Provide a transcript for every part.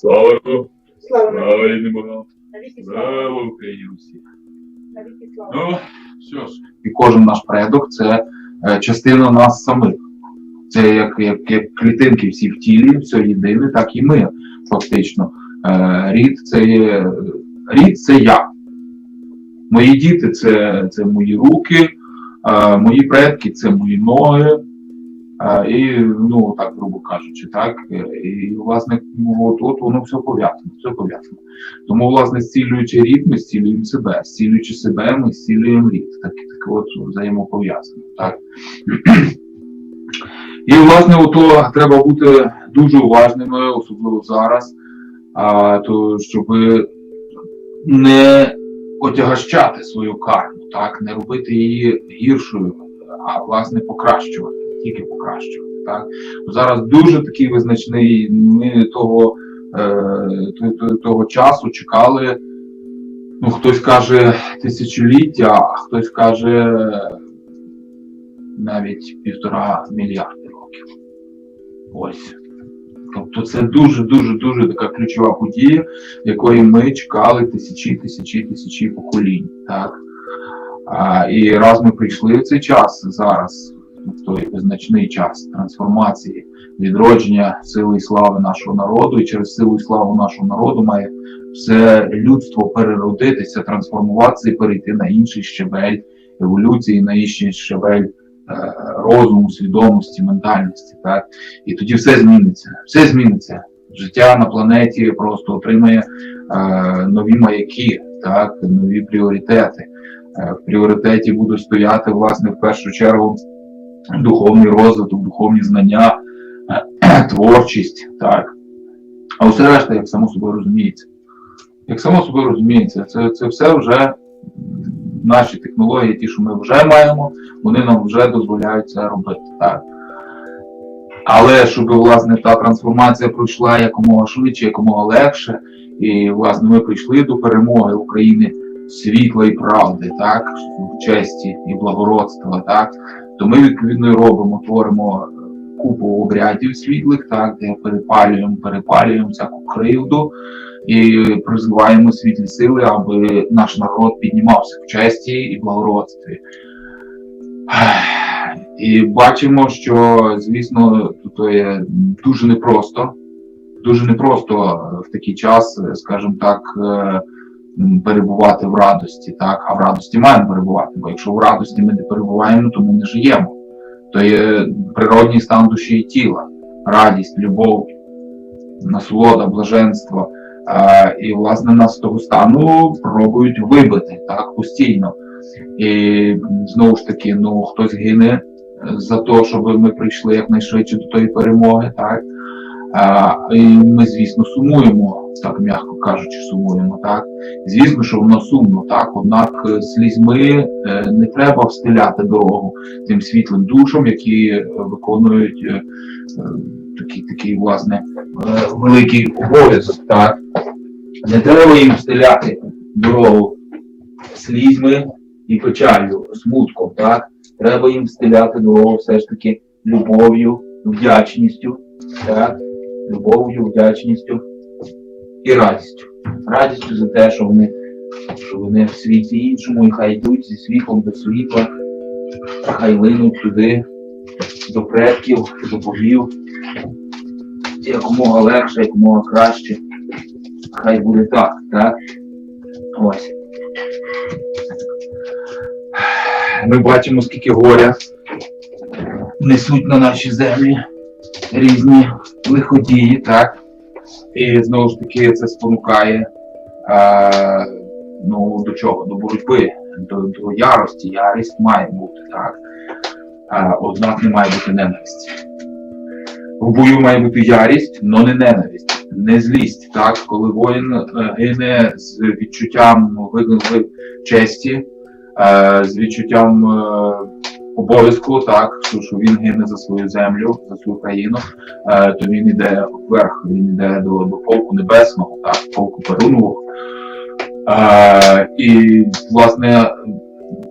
Слава Богу! Слава Слава рідним Богам! слава. Слава Україні усіх! Ну, що ж, і кожен наш предок це е, частина нас самих. Це як, як, як клітинки всі в тілі, все єдине, так і ми фактично. Е, Рід це є рід це я. Мої діти це, це мої руки, е, мої предки це мої ноги. І, ну, так, грубо кажучи, так. Е, І, власне, ну, от, от воно все пов'язано, все пов'язано. Тому, власне, зцілюючи рід, ми зцілюємо себе. Зцілюючи себе, ми зцілюємо рід. Так, так от взаємопов'язано. Так? І, власне, ото треба бути дуже уважними, особливо зараз, а, то, щоб не отягощати свою карму, так? не робити її гіршою, а власне покращувати, тільки покращувати. Так? Зараз дуже такий визначний, ми того е, то- то- того часу чекали. Ну, хтось каже тисячоліття, а хтось каже навіть півтора мільярди років. Ось. Тобто це дуже, дуже, дуже така ключова подія, якої ми чекали тисячі, тисячі, тисячі поколінь. Так? А, і раз ми прийшли в цей час зараз, той визначний час трансформації, відродження сили і слави нашого народу, і через силу і славу нашого народу має все людство переродитися, трансформуватися і перейти на інший щебель еволюції, на інший щебель е, розуму, свідомості, ментальності. Так? І тоді все зміниться. Все зміниться. Життя на планеті просто отримає е, нові маяки, так? нові пріоритети. Е, в пріоритеті будуть стояти, власне, в першу чергу духовний розвиток, духовні знання, е, творчість. Так? А усе решта, як само собою розуміється. Як само собою розуміється, це, це все вже наші технології, ті, що ми вже маємо, вони нам вже дозволяють це робити. Так? Але щоб власне та трансформація пройшла якомога швидше, якомога легше, і власне ми прийшли до перемоги України світла і правди, так, честі і благородства, так, то ми відповідно робимо, творимо е, купу обрядів світлих, так, де перепалюємо, перепалюємо всяку кривду і призиваємо світлі сили, аби наш народ піднімався в честі і благородстві. І бачимо, що, звісно, тут є дуже непросто, дуже непросто в такий час, скажімо так, е, перебувати в радості, так, а в радості маємо перебувати, бо якщо в радості ми не перебуваємо, то ми не живемо. То є природній стан душі і тіла, радість, любов, насолода, блаженство. Е, І, власне, нас з того стану пробують вибити так постійно. І знову ж таки, ну хтось гине е, за те, щоб ми прийшли якнайшвидше до тої перемоги, так. І ми, звісно, сумуємо, так м'яко кажучи, сумуємо, так. Звісно, що воно сумно, так. Однак е, слізьми е, не треба встиляти дорогу тим світлим душам, які виконують е, такий, такий, власне, великий обов'язок, так. Не треба їм встиляти дорогу слізьми і печалью, смутком, так? Треба їм встиляти дорогу все ж таки любов'ю, вдячністю, так? Любов'ю, вдячністю і радістю. Радістю за те, що вони, що вони в світі іншому, і хай йдуть зі світлом до світла, хай линуть туди, до предків, до богів. Якомога легше, якомога краще. Хай буде так, так? Ось. Ми бачимо, скільки горя несуть на наші землі різні лиходії, так? І знову ж таки це спонукає е, ну, до чого? До боротьби, до, до ярості. Ярість має бути, так? Е, однак не має бути ненависті. В бою має бути ярість, але не ненависть, не злість. Так? Коли воїн е, гине з відчуттям ви- честі, е, з відчуттям е, обов'язку, так, що, що він гине за свою землю, за свою країну, е, то він йде вверх, він йде до, до полку небесного, так, полку Перунового. Е, і, власне,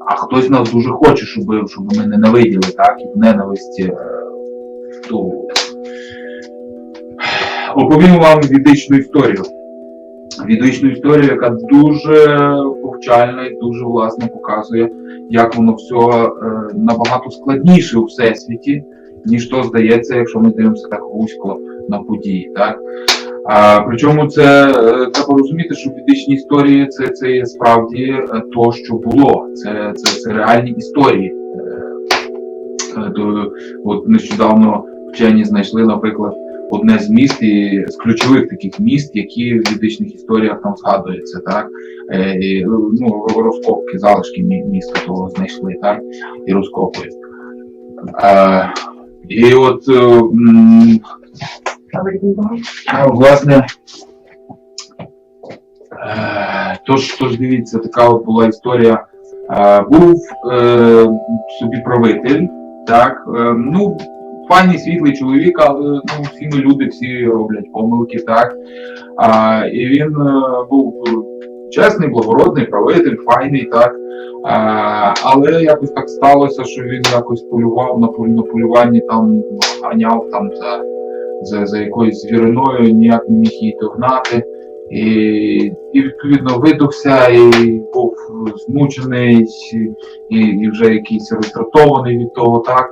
а хтось нас дуже хоче, щоб, щоб ми ненавиділи, так, і в ненависті е, ту Оповім вам відичну історію. Відичну історію, яка дуже повчальна і дуже власне показує, як воно все набагато складніше у всесвіті, ніж то здається, якщо ми дивимося так вузько на події. Так? А, причому це е, треба розуміти, що відичні історії це, це є справді е, то, що було. Це, це, це реальні історії. Е, От нещодавно вчені знайшли, наприклад, одне з міст і з ключових таких міст, які в ведичних історіях там згадуються, так Е, і, ну розкопки, залишки міста того знайшли, так і розкопують. Е, і от е, власне. Тож, тож дивіться, така от була історія. Був е, собі правитель, так, е, ну, файний світлий чоловік, але ну, всі ми люди, всі роблять помилки, так. А, і він е, був чесний, благородний правитель, файний, так. А, але якось так сталося, що він якось полював на, полю- на полюванні, там ганяв там за, за, за якоюсь звіриною, ніяк не міг її догнати. І, і відповідно видухся, і був змучений, і, і вже якийсь роздратований від того, так.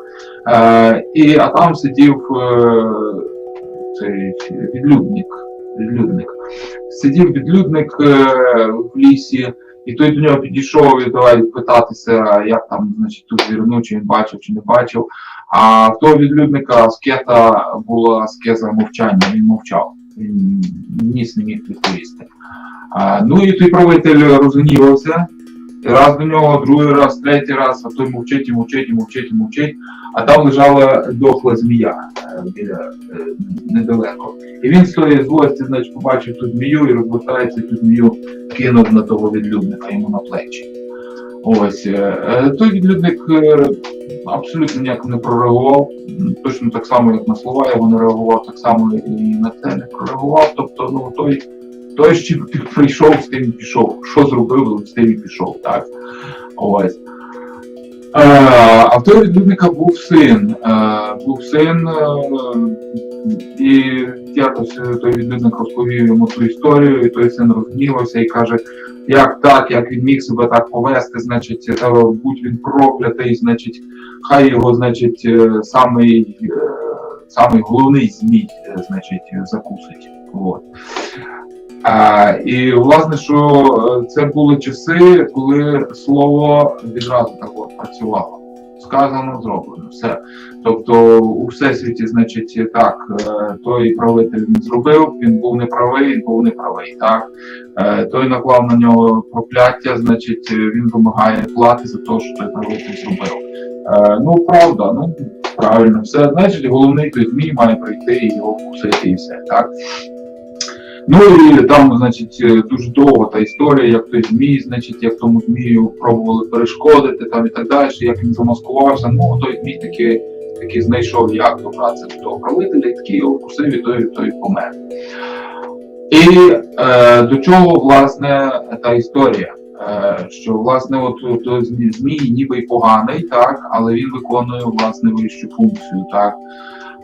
Е, і, а там сидів е, цей відлюдник. відлюдник. Сидів відлюдник е, в лісі, і той до нього підійшов і давай питатися, як там, значить, тут звірину, чи він бачив, чи не бачив. А в того відлюдника скета була скеза мовчання, він мовчав. Ніс не міг відповісти. Ну і той правитель розгнівався. Раз до нього, другий раз, третій раз, а той мовчить і мовчить і мовчить і мовчить. А там лежала дохла змія е, біля е, недалеко. І він з тої злості, значить, побачив ту змію і розвертається, ту змію кинув на того відлюдника йому на плечі. Ось е, е, той відлюдник е, абсолютно ніяк не прореагував, точно так само, як на слова його не реагував, так само і на це не прореагував. Тобто, ну той, той, що прийшов, з тим і пішов. Що зробив, з тим і пішов. Так. Ось. А в того відлюдника був син. Був син, і якось е, той відлюдник розповів йому ту історію, і той син розгнівався і каже, як так, як він міг себе так повести, значить, е, будь він проклятий, значить, хай його, значить, е, самий, самий головний змій, значить, закусить. От. А, і власне, що е, це були часи, коли слово відразу так от працювало. Сказано, зроблено, все. Тобто у всесвіті, значить, так, е, той правитель він зробив, він був неправий, він був неправий. Так? Е, Той наклав на нього прокляття, значить, він вимагає плати за те, що той правитель зробив. Ну, правда, ну правильно, все. Значить, головний той змій має прийти і його вкусити, і все. Так? Ну і там, значить, е, дуже довга та історія, як той змій, значить, як тому змію пробували перешкодити там і так далі, як він замаскувався. Ну, той змій таки, таки знайшов, як добратися до того правителя, і такий його вкусив, і той, той помер. І е, до чого, власне, та історія? Е, що, власне, от, от змій ніби й поганий, так, але він виконує, власне, вищу функцію, так.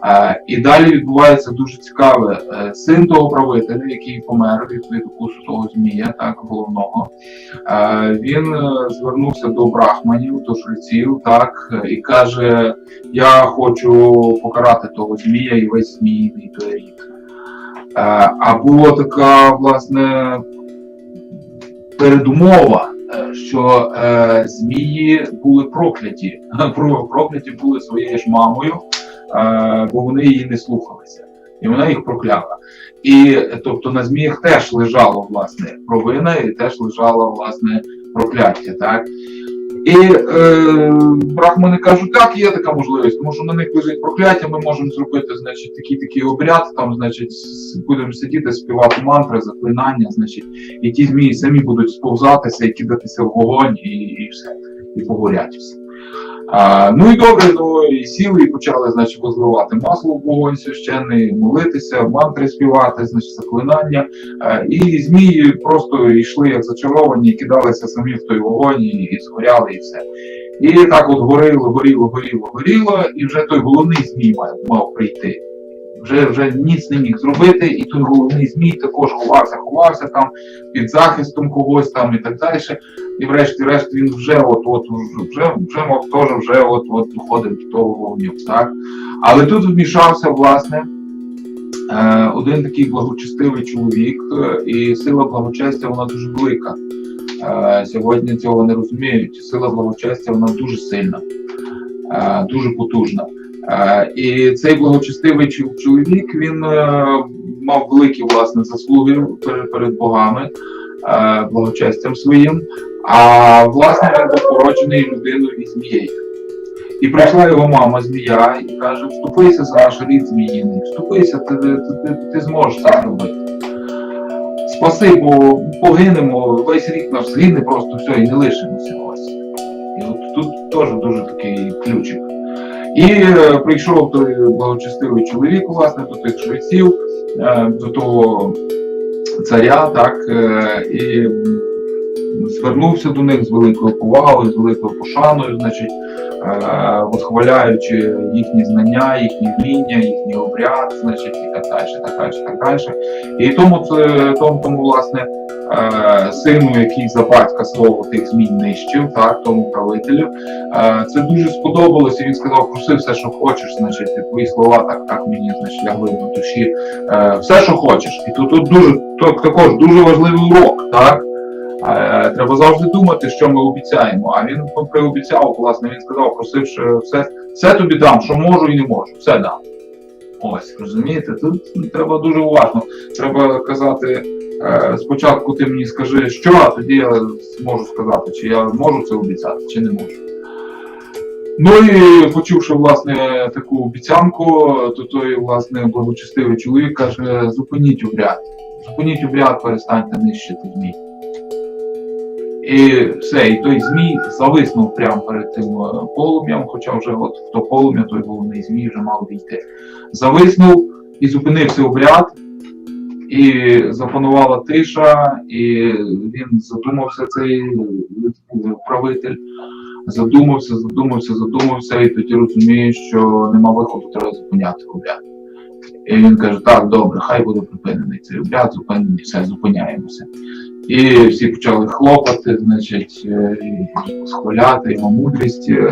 Е, і далі відбувається дуже цікаве. Е, Син того правителя, який помер від укусу того змія, так головного, е, він звернувся до брахманів, до жреців, так і каже: Я хочу покарати того змія і весь змійний. Е, А була така, власне, передумова. Що е, змії були прокляті, прокляті були своєю ж мамою, бо вони її не слухалися, і вона їх прокляла. І тобто на зміях теж лежала власне провина, і теж лежало власне прокляття. Так? І е, брахмани кажуть, так, є така можливість, тому що на них лежить прокляття, ми можемо зробити значить, такий такий обряд, там, значить, будемо сидіти, співати мантри, заклинання, значить, і ті змії самі будуть сповзатися і кидатися в вогонь, і, і все, і погорять всі. А, ну і добре, ну і сіли і почали, значить, возливати масло в вогонь священний, молитися, мантри співати, значить, заклинання. А, І змії просто йшли як зачаровані, кидалися самі в той вогонь і, згоряли, і все. І так от горіло, горіло, горіло, горіло, і вже той головний змій мав прийти. Вже вже ніц не міг зробити, і той головний змій також ховався, ховався там під захистом когось там і так далі. І врешті-решт він вже от от вже вже мав теж вже от от доходив до того вогню. Так? Але тут вмішався власне е, один такий благочестивий чоловік, е, і сила благочестя вона дуже велика. Е, Сьогодні цього не розуміють. Сила благочестя вона дуже сильна, дуже потужна. Е, І цей благочестивий чоловік він е, мав великі власне заслуги перед, богами, е, благочестям своїм. А власне він був породжений людиною і змією. І прийшла його мама змія і каже: вступися за наш рід зміїний, вступися, ти, ти, ти, ти зможеш це зробити. Спаси, бо погинемо, весь рік наш згине, просто все і не лишимося. Ось. І от тут теж дуже такий ключик. І е, прийшов той благочестивий чоловік, власне, до тих швейців, е, до того царя, так, е, і звернувся до них з великою повагою, з великою пошаною, значить, е, восхваляючи їхні знання, їхні вміння, їхній обряд, значить, і так далі, так далі, так далі. І тому це тому, тому власне е, сину, який за батька свого тих змін нищив, так, тому правителю, е, це дуже сподобалося. Він сказав, проси все, що хочеш, значить, твої слова так, так мені значить, лягли до душі. Все, що хочеш. І тут, тут дуже також дуже важливий урок, так? Е, Треба завжди думати, що ми обіцяємо. А він приобіцяв, власне, він сказав, просивши все, все тобі дам, що можу і не можу, все дам. Ось, розумієте, тут треба дуже уважно. Треба казати, е, спочатку ти мені скажи, що, а тоді я зможу сказати, чи я можу це обіцяти, чи не можу. Ну і почувши власне таку обіцянку, то той власне благочестивий чоловік каже: зупиніть обряд, зупиніть обряд, перестаньте нищити змій. І все, і той змій зависнув прямо перед тим е, полум'ям, хоча вже от в то полум'я той головний змій вже мав війти. Зависнув і зупинився обряд, і запанувала тиша, і він задумався цей правитель. Задумався, задумався, задумався, і тоді розуміє, що нема виходу, треба зупиняти обряд. І він каже: так, добре, хай буде припинений цей обряд, зупинений, все, зупиняємося. І всі почали хлопати, значить, е, схваляти його мудрість е,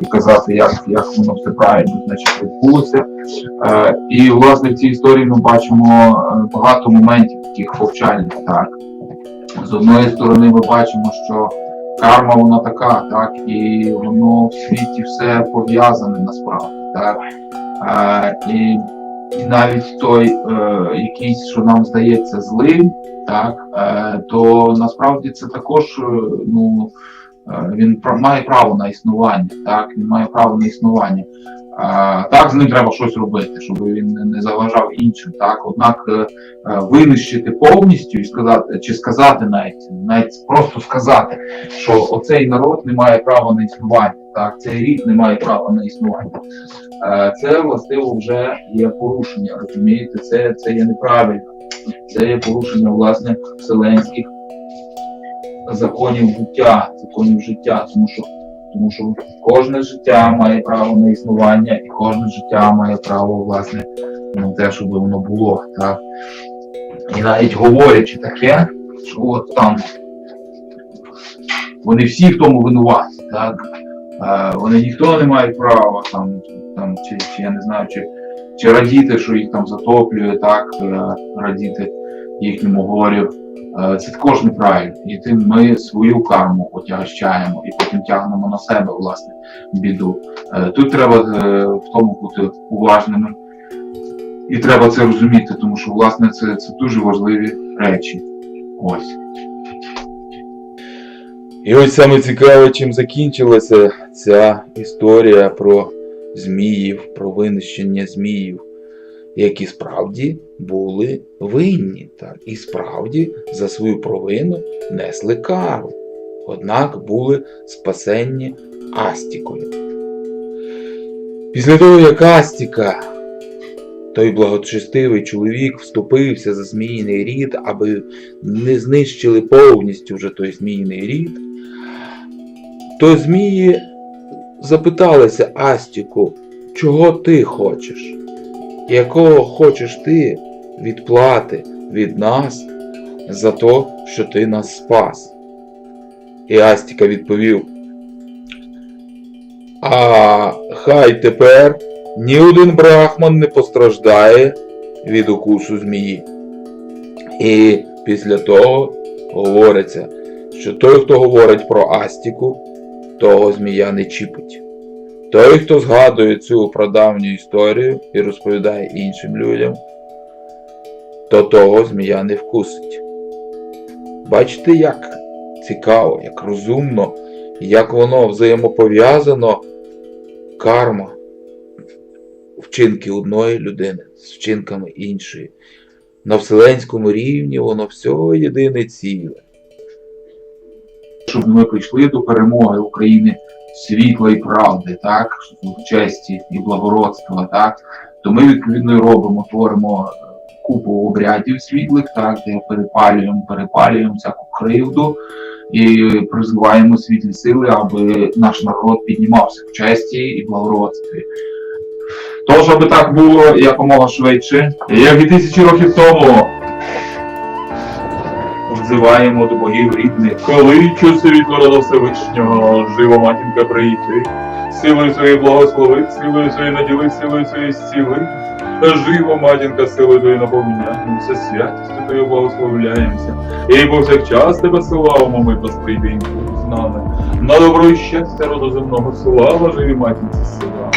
і казати, як, як воно все правильно значить, відбулося. Е, І власне в цій історії ми бачимо е, багато моментів таких повчальних. Так. З одної сторони, ми бачимо, що карма вона така, так, і воно в світі все пов'язане насправді. Так. Е, і навіть той е, якийсь, що нам здається злим, так, е, то насправді це також е, ну, він пра- має право на існування, так, він має право на існування. Е, Так, з ним треба щось робити, щоб він не- заважав іншим. Так, однак е, е, винищити повністю і сказати, чи сказати навіть, навіть просто сказати, що оцей народ не має права на існування, так, цей рід не має права на існування. Е, Це властиво вже є порушення, розумієте, це, це є неправильно. Це є порушення власне вселенських законів буття, законів життя, тому що, тому що кожне життя має право на існування, і кожне життя має право власне на те, щоб воно було. Так? І навіть говорячи таке, що от там вони всі в тому винуваті, так? Е, вони ніхто не має права там, там чи, чи я не знаю, чи, чи радіти, що їх там затоплює, так, е, радіти їхньому горю. Е, Це також неправильно. І тим ми свою карму отягощаємо і потім тягнемо на себе власне біду. Е, Тут треба е, в тому бути уважними. І треба це розуміти, тому що власне це, це дуже важливі речі. Ось. І ось саме цікаве, чим закінчилася ця історія про зміїв, про винищення зміїв, які справді були винні, так, і справді за свою провину несли кару, однак були спасенні Астікою. Після того, як Астіка, той благочестивий чоловік, вступився за зміїний рід, аби не знищили повністю вже той зміїний рід, то змії запиталися Астіку, чого ти хочеш? якого хочеш ти відплати від нас за те, що ти нас спас? І Астіка відповів. А хай тепер ні один брахман не постраждає від укусу змії. І після того говориться, що той, хто говорить про Астіку, того змія не чіпить. Той, хто згадує цю прадавню історію і розповідає іншим людям, то того змія не вкусить. Бачите, як цікаво, як розумно, як воно взаємопов'язано карма вчинки одної людини з вчинками іншої. На вселенському рівні воно все єдине ціле. щоб ми прийшли до перемоги України світла і правди, так, честі і благородства, так, то ми відповідно робимо, творимо е, купу обрядів світлих, так, де перепалюємо, перепалюємо всяку кривду і призиваємо світлі сили, аби наш народ піднімався в честі і благородстві. Тож, аби так було якомога швидше, як і тисячі років тому взиваємо до богів рідних. Коли чу світло рода Всевишнього, жива матінка прийти, силою своєї благослови, силою своєї наділи, силою своєї зціли. Жива матінка, силою твоєю наповняємося, святістю твоєю благословляємося. І повсякчас тебе славимо, ми посприйди імпульс з нами. На добро і щастя роду земного слава живі матінці сила.